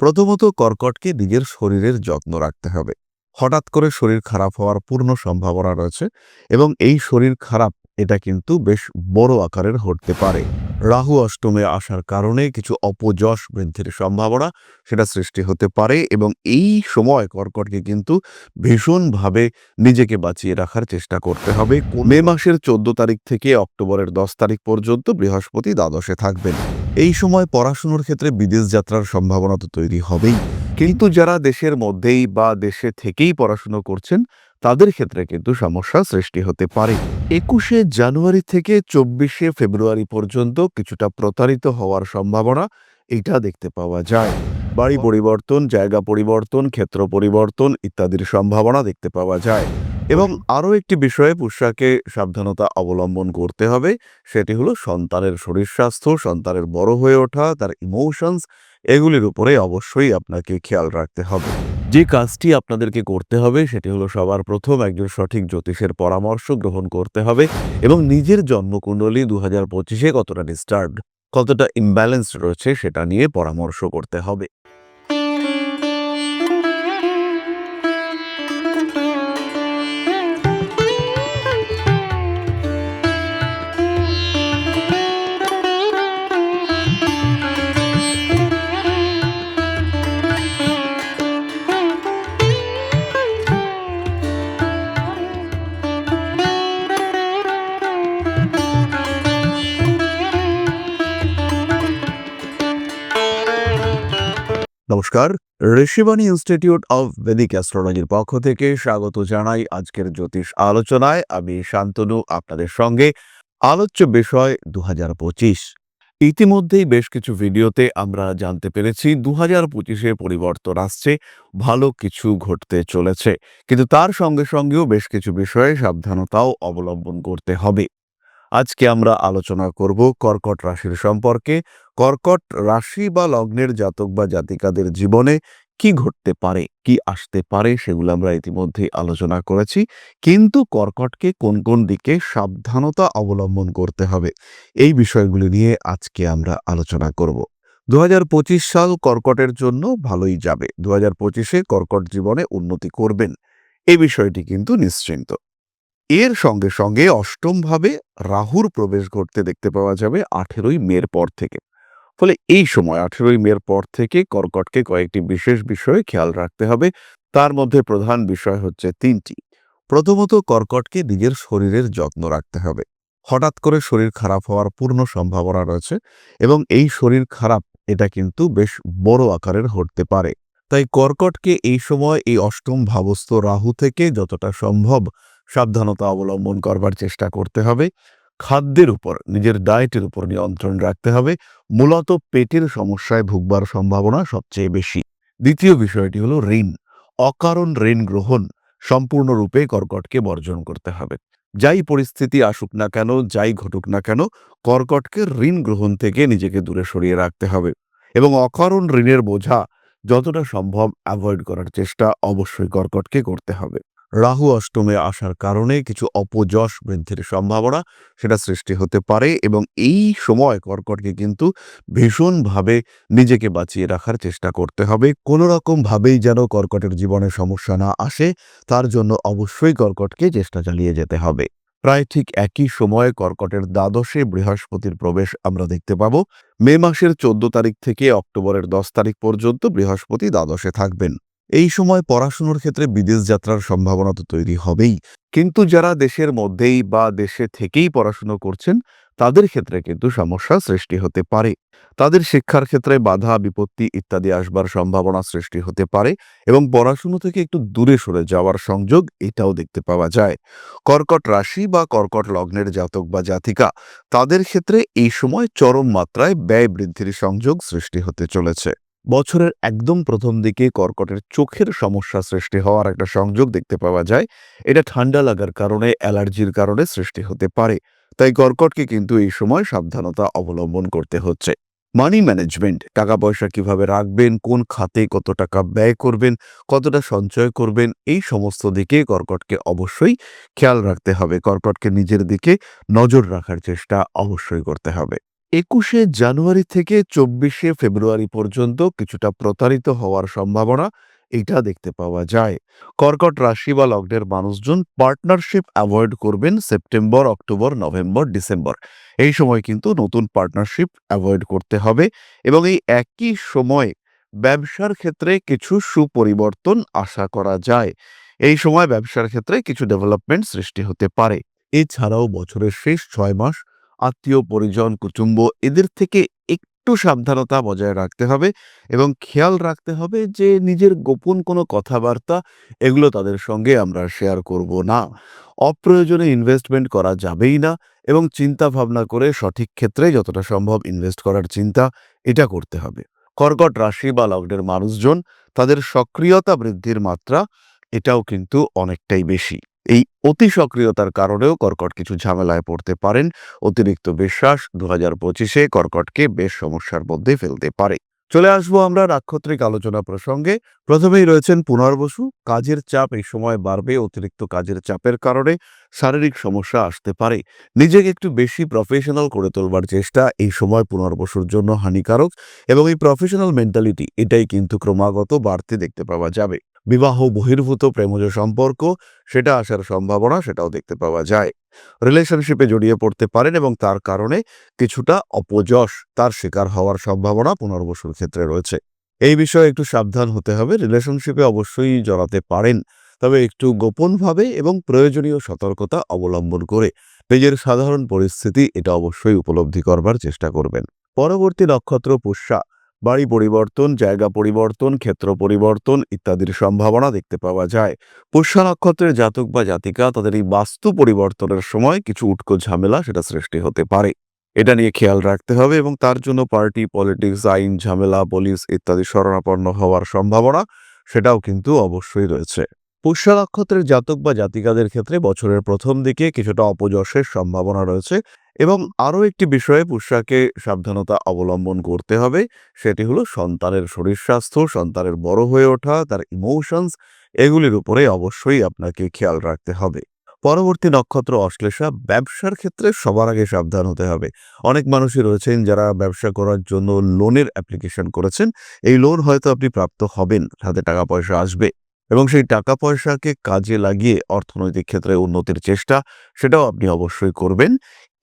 প্রথমত কর্কটকে নিজের শরীরের যত্ন রাখতে হবে। হঠাৎ করে শরীর খারাপ হওয়ার পূর্ণ সম্ভাবনা রয়েছে এবং এই শরীর খারাপ এটা কিন্তু বেশ বড় আকারের হতে পারে। রাহু অষ্টমে আসার কারণে কিছু অপযশ বৃদ্ধির সম্ভাবনা সেটা সৃষ্টি হতে পারে এবং এই সময় কর্কটকে কিন্তু ভীষণভাবে নিজেকে বাঁচিয়ে রাখার চেষ্টা করতে হবে। মে মাসের চোদ্দ তারিখ থেকে অক্টোবরের দশ তারিখ পর্যন্ত বৃহস্পতি দ্বাদশে থাকবেন। এই সময় পড়াশুনোর ক্ষেত্রে বিদেশ যাত্রার সম্ভাবনা তো তৈরি হবেই। কিন্তু যারা দেশের মধ্যেই বা দেশে থেকেই পড়াশুনো করছেন তাদের ক্ষেত্রে কিন্তু সমস্যা সৃষ্টি হতে পারে। একুশে জানুয়ারি থেকে চব্বিশে ফেব্রুয়ারি পর্যন্ত কিছুটা প্রতারিত হওয়ার সম্ভাবনা এটা দেখতে পাওয়া যায়। বাড়ি পরিবর্তন জায়গা পরিবর্তন ক্ষেত্র পরিবর্তন ইত্যাদির সম্ভাবনা দেখতে পাওয়া যায়। এবং আরও একটি বিষয়ে পুষ্যাকে সাবধানতা অবলম্বন করতে হবে সেটি হলো সন্তানের শরীর স্বাস্থ্য সন্তানের বড় হয়ে ওঠা তার ইমোশনস এগুলির উপরে অবশ্যই আপনাকে খেয়াল রাখতে হবে। যে কাজটি আপনাদেরকে করতে হবে, সেটি হলো সবার প্রথম একজন সঠিক জ্যোতিষের পরামর্শ গ্রহণ করতে হবে এবং নিজের জন্মকুণ্ডলী দু হাজার পঁচিশে কতটা ডিস্টার্বড কতটা ইমব্যালেন্সড রয়েছে সেটা নিয়ে পরামর্শ করতে হবে। নমস্কার, ঋষিবাণী ইনস্টিটিউট অফ বেদিক অ্যাস্ট্রোলজির পক্ষ থেকে স্বাগত জানাই আজকের জ্যোতিষ আলোচনায়। আমি শান্তনু, আপনাদের সঙ্গে আলোচ্য বিষয় দু হাজার পঁচিশ। ইতিমধ্যেই বেশ কিছু ভিডিওতে আমরা জানতে পেরেছি দু হাজার পঁচিশে পরিবর্তন আসছে, ভালো কিছু ঘটতে চলেছে। কিন্তু তার সঙ্গে সঙ্গেও বেশ কিছু বিষয়ে সাবধানতাও অবলম্বন করতে হবে। আজকে আমরা আলোচনা করব কর্কট রাশির সম্পর্কে। কর্কট রাশি বা লগ্নের জাতক বা জাতিকাদের জীবনে কি ঘটতে পারে, কি আসতে পারে সেগুলো আমরা ইতিমধ্যেই আলোচনা করেছি। কিন্তু কর্কটকে কোন কোন দিকে সাবধানতা অবলম্বন করতে হবে, এই বিষয়গুলি নিয়ে আজকে আমরা আলোচনা করব। দু হাজার পঁচিশ সাল কর্কটের জন্য ভালোই যাবে। দু হাজার পঁচিশে কর্কট জীবনে উন্নতি করবেন এই বিষয়টি কিন্তু নিশ্চিন্ত। এর সঙ্গে সঙ্গে অষ্টমভাবে রাহুর প্রবেশ ঘটতে দেখতে পাওয়া যাবে আঠেরোই মের পর থেকে। ফলে এই সময় আঠেরোই মের পর থেকে কর্কটকে কয়েকটি বিশেষ বিষয়ে খেয়াল রাখতে হবে। তার মধ্যে প্রধান বিষয় হচ্ছে তিনটি। প্রথমত কর্কটকে নিজের শরীরের যত্ন রাখতে হবে। হঠাৎ করে শরীর খারাপ হওয়ার পূর্ণ সম্ভাবনা রয়েছে এবং এই শরীর খারাপ, এটা কিন্তু বেশ বড় আকারের হতে পারে। তাই কর্কটকে এই সময় এই অষ্টম ভাবস্থ রাহু থেকে যতটা সম্ভব সাবধানতা অবলম্বন করবার চেষ্টা করতে হবে। খাদ্যের উপর, নিজের ডায়েটের উপর নিয়ন্ত্রণ রাখতে হবে। মূলত পেটের সমস্যায় ভুগবার সম্ভাবনা সবচেয়ে বেশি। দ্বিতীয় বিষয়টি হলো ঋণ। অকারণ ঋণ গ্রহণ সম্পূর্ণরূপে কর্কটকে বর্জন করতে হবে। যাই পরিস্থিতি আসুক না কেন, যাই ঘটুক না কেন, কর্কটকে ঋণ গ্রহণ থেকে নিজেকে দূরে সরিয়ে রাখতে হবে। এবং অকারণ ঋণের বোঝা যতটা সম্ভব অ্যাভয়েড করার চেষ্টা অবশ্যই কর্কটকে করতে হবে। রাহু অষ্টমে আসার কারণে কিছু অপযশ বৃদ্ধির সম্ভাবনা সেটা সৃষ্টি হতে পারে এবং এই সময় কর্কটকে কিন্তু ভীষণভাবে নিজেকে বাঁচিয়ে রাখার চেষ্টা করতে হবে। কোনো রকম ভাবেই যেন কর্কটের জীবনে সমস্যা না আসে, তার জন্য অবশ্যই কর্কটকে চেষ্টা চালিয়ে যেতে হবে। প্রায় ঠিক একই সময়ে কর্কটের দ্বাদশে বৃহস্পতির প্রবেশ আমরা দেখতে পাব। মে মাসের চোদ্দ তারিখ থেকে অক্টোবরের দশ তারিখ পর্যন্ত বৃহস্পতি দ্বাদশে থাকবেন। এই সময় পড়াশুনোর ক্ষেত্রে বিদেশ যাত্রার সম্ভাবনা তো তৈরি হবেই। কিন্তু যারা দেশের মধ্যেই বা দেশে থেকেই পড়াশুনো করছেন, তাদের ক্ষেত্রে কিন্তু সমস্যা সৃষ্টি হতে পারে। তাদের শিক্ষার ক্ষেত্রে বাধা, বিপত্তি ইত্যাদি আসবার সম্ভাবনা সৃষ্টি হতে পারে এবং পড়াশুনো থেকে একটু দূরে সরে যাওয়ার সংযোগ এটাও দেখতে পাওয়া যায়। কর্কট রাশি বা কর্কট লগ্নের জাতক বা জাতিকা, তাদের ক্ষেত্রে এই সময় চরম মাত্রায় ব্যয় বৃদ্ধির সংযোগ সৃষ্টি হতে চলেছে। বছরের একদম প্রথম দিকে কর্কটের চোখের সমস্যা সৃষ্টি হওয়ার একটা সংযোগ দেখতে পাওয়া যায়। এটা ঠান্ডা লাগার কারণে, অ্যালার্জির কারণে সৃষ্টি হতে পারে। তাই কর্কটকে কিন্তু এই সময় সাবধানতা অবলম্বন করতে হচ্ছে। মানি ম্যানেজমেন্ট, টাকা পয়সা কীভাবে রাখবেন, কোন খাতে কত টাকা ব্যয় করবেন, কতটা সঞ্চয় করবেন, এই সমস্ত দিকে কর্কটকে অবশ্যই খেয়াল রাখতে হবে। কর্কটকে নিজের দিকে নজর রাখার চেষ্টা অবশ্যই করতে হবে। একুশে জানুয়ারি থেকে চব্বিশে ফেব্রুয়ারি পর্যন্ত কিছুটা প্রতারিত হওয়ার সম্ভাবনা এটা দেখতে পাওয়া যায়। কর্কট রাশি বা লগ্নের মানুষজন পার্টনারশিপ অ্যাভয়েড করবেন সেপ্টেম্বর, অক্টোবর, নভেম্বর, ডিসেম্বর। এই সময় কিন্তু নতুন পার্টনারশিপ অ্যাভয়েড করতে হবে এবং এই একই সময় ব্যবসার ক্ষেত্রে কিছু সুপরিবর্তন আশা করা যায়। এই সময় ব্যবসার ক্ষেত্রে কিছু ডেভেলপমেন্ট সৃষ্টি হতে পারে। এছাড়াও বছরের শেষ ছয় মাস আত্মীয়, পরিজন, কুটুম্ব এদের থেকে একটু সাবধানতা বজায় রাখতে হবে এবং খেয়াল রাখতে হবে যে নিজের গোপন কোনো কথাবার্তা এগুলো তাদের সঙ্গে আমরা শেয়ার করব না। অপ্রয়োজনে ইনভেস্টমেন্ট করা যাবেই না এবং চিন্তা ভাবনা করে সঠিক ক্ষেত্রে যতটা সম্ভব ইনভেস্ট করার চিন্তা এটা করতে হবে। কর্কট রাশি বা লগ্নের মানুষজন তাদের সক্রিয়তা বৃদ্ধির মাত্রা এটাও কিন্তু অনেকটাই বেশি। এই অতি সক্রিয়তার কারণেও কর্কট কিছু ঝামেলায় পড়তে পারেন। অতিরিক্ত বিশ্বাস দু হাজার পঁচিশে কর্কটকে বেশ সমস্যার মধ্যে ফেলতে পারে। চলে আসব আমরা নাক্ষত্রিক আলোচনা প্রসঙ্গে। প্রথমেই রয়েছেন পুনর্বসু কাজের চাপ এই সময় বাড়বে, অতিরিক্ত কাজের চাপের কারণে শারীরিক সমস্যা আসতে পারে। নিজেকে একটু বেশি প্রফেশনাল করে তোলবার চেষ্টা এই সময় পুনর্বসুর জন্য হানিকারক এবং এই প্রফেশনাল মেন্টালিটি এটাই কিন্তু ক্রমাগত বাড়তে দেখতে পাওয়া যাবে। বিবাহ বহির্ভূত প্রেমজ সম্পর্ক, সেটা আসার সম্ভাবনা সেটাও দেখতে পাওয়া যায়। রিলেশনশিপে জড়িয়ে পড়তে পারেন এবং তার কারণে কিছুটা অপযশ তার শিকার হওয়ার সম্ভাবনা পুনর্বসুর ক্ষেত্রে রয়েছে। এই বিষয়ে একটু সাবধান হতে হবে রিলেশনশিপে অবশ্যই জড়াতে পারেন। তবে একটু গোপনভাবে এবং প্রয়োজনীয় সতর্কতা অবলম্বন করে নিজের সাধারণ পরিস্থিতি এটা অবশ্যই উপলব্ধি করবার চেষ্টা করবেন। পরবর্তী নক্ষত্র পুষ্যা। বাড়ি পরিবর্তন, জায়গা পরিবর্তন, ক্ষেত্র পরিবর্তন ইত্যাদির সম্ভাবনা দেখতে পাওয়া যায়। পুষ্যা নক্ষত্রের জাতক বা জাতিকা তাদের এই বাস্তু পরিবর্তনের সময় কিছু উটকো ঝামেলা সেটা সৃষ্টি হতে পারে। এটা নিয়ে খেয়াল রাখতে হবে এবং তার জন্য পার্টি, পলিটিক্স, আইন ঝামেলা, পুলিশ ইত্যাদি শরণাপন্ন হওয়ার সম্ভাবনা সেটাও কিন্তু অবশ্যই রয়েছে। পুষ্যা নক্ষত্রের জাতক বা জাতিকাদের ক্ষেত্রে বছরের প্রথম দিকে কিছুটা অপযশের সম্ভাবনা রয়েছে। এবং আরও একটি বিষয়ে পুষ্যাকে সাবধানতা অবলম্বন করতে হবে, সেটি হলো সন্তানের শরীর স্বাস্থ্য, সন্তানের বড় হয়ে ওঠা, তার ইমোশনস এগুলির উপরে অবশ্যই আপনাকে খেয়াল রাখতে হবে। পরবর্তী নক্ষত্র অশ্লেষা, ব্যবসার ক্ষেত্রে সবার আগে সাবধান হতে হবে। অনেক মানুষই রয়েছেন যারা ব্যবসা করার জন্য লোনের অ্যাপ্লিকেশন করেছেন, এই লোন হয়তো আপনি প্রাপ্ত হবেন হাতে টাকা পয়সা আসবে। এবং সেই টাকা পয়সাকে কাজে লাগিয়ে অর্থনৈতিক ক্ষেত্রে উন্নতির চেষ্টা সেটাও আপনি অবশ্যই করবেন।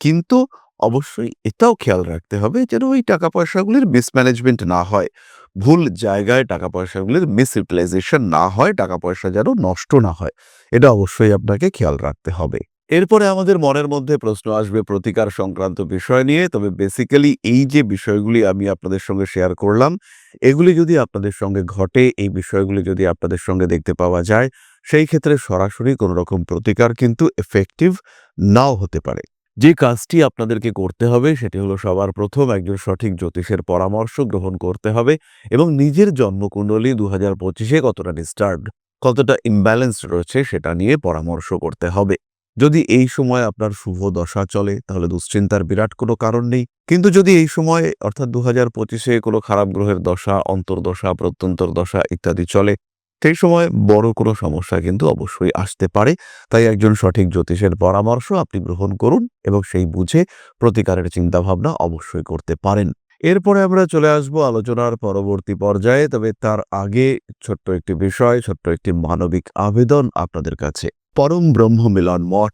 কিন্তু অবশ্যই এটাও খেয়াল রাখতে হবে যেন ওই টাকা পয়সাগুলির মিসম্যানেজমেন্ট না হয়। ভুল জায়গায় টাকা পয়সাগুলির মিস ইউটিলাইজেশন না হয় টাকা পয়সা যেন নষ্ট না হয়। এটা অবশ্যই আপনাকে খেয়াল রাখতে হবে। এরপরে আমাদের মনের মধ্যে প্রশ্ন আসবে প্রতিকার সংক্রান্ত বিষয় নিয়ে। তবে বেসিক্যালি এই যে বিষয়গুলি আমি আপনাদের সঙ্গে শেয়ার করলাম, এগুলি যদি আপনাদের সঙ্গে ঘটে, এই বিষয়গুলি যদি আপনাদের সঙ্গে দেখতে পাওয়া যায়, সেই ক্ষেত্রে সরাসরি কোনো রকম প্রতিকার কিন্তু এফেক্টিভ নাও হতে পারে। যে কাজটি আপনাদেরকে করতে হবে, সেটি হলো সবার প্রথম একজন সঠিক জ্যোতিষের পরামর্শ গ্রহণ করতে হবে এবং নিজের জন্মকুণ্ডলী দু হাজার পঁচিশে কতটা ডিস্টার্ব কতটা ইমব্যালেন্সড রয়েছে সেটা নিয়ে পরামর্শ করতে হবে। যদি এই সময় আপনার শুভ দশা চলে, তাহলে দুশ্চিন্তার বিরাট কোনো কারণ নেই। কিন্তু যদি এই সময়, অর্থাৎ দু হাজার পঁচিশে কোনো খারাপ গ্রহের দশা, অন্তর্দশা, প্রত্যন্তর দশা ইত্যাদি চলে, সেই সময় বড় কোনো সমস্যা কিন্তু অবশ্যই আসতে পারে। তাই একজন সঠিক জ্যোতিষের পরামর্শ আপনি গ্রহণ করুন এবং সেই বুঝে প্রতিকারের চিন্তাভাবনা অবশ্যই করতে পারেন। এরপরে আমরা চলে আসব আলোচনার পরবর্তী পর্যায়ে। তবে তার আগে ছোট্ট একটি বিষয়, ছোট্ট একটি মানবিক আবেদন আপনাদের কাছে। পরম ব্রহ্ম মিলন মঠ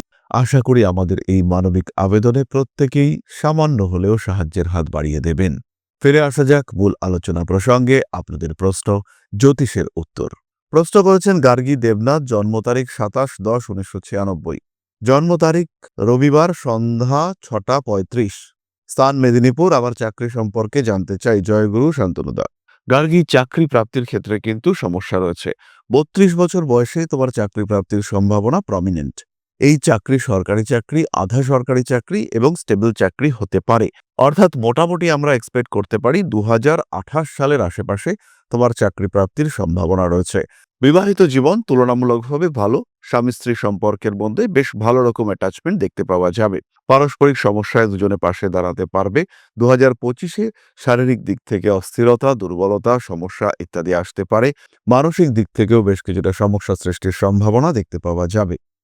আশা করি আমাদের এই মানবিক আবেদনে প্রত্যেকেই সামান্য হলেও সাহায্যের হাত বাড়িয়ে দেবেন। ফিরে আসা যাক মূল আলোচনা প্রসঙ্গে আপনাদের প্রশ্ন, জ্যোতিষের উত্তর। প্রশ্ন করেছেন গার্গী দেবনাথ, জন্ম তারিখ সাতাশ দশ উনিশশো ছিয়ানব্বই। জন্ম তারিখ রবিবার সন্ধ্যা ছটা পঁয়ত্রিশ। স্থান মেদিনীপুর আবার চাকরি সম্পর্কে জানতে চাই। জয়গুরু শান্তনুদা। গার্গী, চাকরি প্রাপ্তির ক্ষেত্রে কিন্তু সমস্যা রয়েছে। বত্রিশ বছর বয়সে তোমার চাকরি প্রাপ্তির সম্ভাবনা প্রমিনেন্ট এই চাকরি সরকারি চাকরি, আধা সরকারি চাকরি এবং স্টেবল চাকরি হতে পারে। অর্থাৎ মোটামুটি আমরা এক্সপেক্ট করতে পারি দু হাজার আঠাশ সালের আশেপাশে তোমার চাকরি প্রাপ্তির সম্ভাবনা রয়েছে। বিবাহিত জীবন তুলনামূলকভাবে ভালো, স্বামী স্ত্রী সম্পর্কের মধ্যে বেশ ভালো রকম অ্যাটাচমেন্ট দেখতে পাওয়া যাবে। পারস্পরিক সমস্যায় দুজনে পাশে দাঁড়াতে পারবে। দু হাজার পঁচিশে শারীরিক দিক থেকে অস্থিরতা, দুর্বলতা, সমস্যা ইত্যাদি আসতে পারে। মানসিক দিক থেকেও বেশ কিছুটা সমস্যা সৃষ্টির সম্ভাবনা দেখতে পাওয়া যাবে।